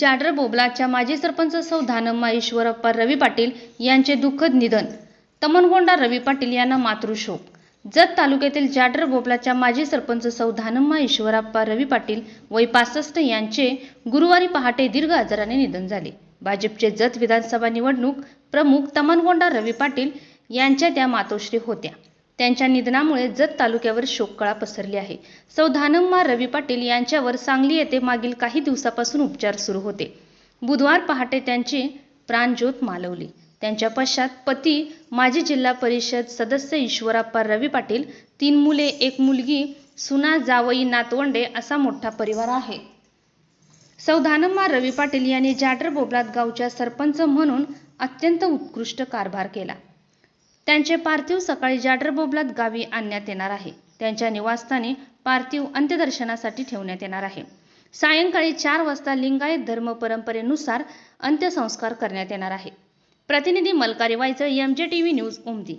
जाडर बोबलाच्या माजी सरपंच सौ धानम्मा ईश्वरप्पा रवी पाटील यांचे दुःखद निधन. तमनगोंडा रवी पाटील यांना मातृशोक. जत तालुक्यातील जाडर बोबलाच्या माजी सरपंच सौ धानम्मा ईश्वरप्पा रवी पाटील वय पासष्ट यांचे गुरुवारी पहाटे दीर्घ आजाराने निधन झाले. भाजपचे जत विधानसभा निवडणूक प्रमुख तमनगोंडा रवी पाटील यांच्या त्या मातोश्री होत्या. त्यांच्या निधनामुळे जत तालुक्यावर शोककळा पसरली आहे. सौ धानम्मा रवी पाटील यांच्यावर सांगली येथे मागील काही दिवसापासून उपचार सुरू होते. बुधवार पहाटे त्यांची प्राणज्योत मालवली. त्यांच्या पश्चात पती माजी जिल्हा परिषद सदस्य ईश्वराप्पा रवी पाटील तीन मुले एक मुलगी सुना जावई नातवंडे असा मोठा परिवार आहे. सौधानम्मा रवी पाटील यांनी जाडर बोबलात गावच्या सरपंच म्हणून अत्यंत उत्कृष्ट कारभार केला. त्यांचे पार्थिव सकाळी जाडर बोबलात गावी आणण्यात येणार आहे. त्यांच्या निवासस्थानी पार्थिव अंत्यदर्शनासाठी ठेवण्यात येणार आहे. सायंकाळी चार वाजता लिंगायत धर्म परंपरेनुसार अंत्यसंस्कार करण्यात येणार आहे. प्रतिनिधी मलकारी वायचं एम जे टी व्ही न्यूज उमदी.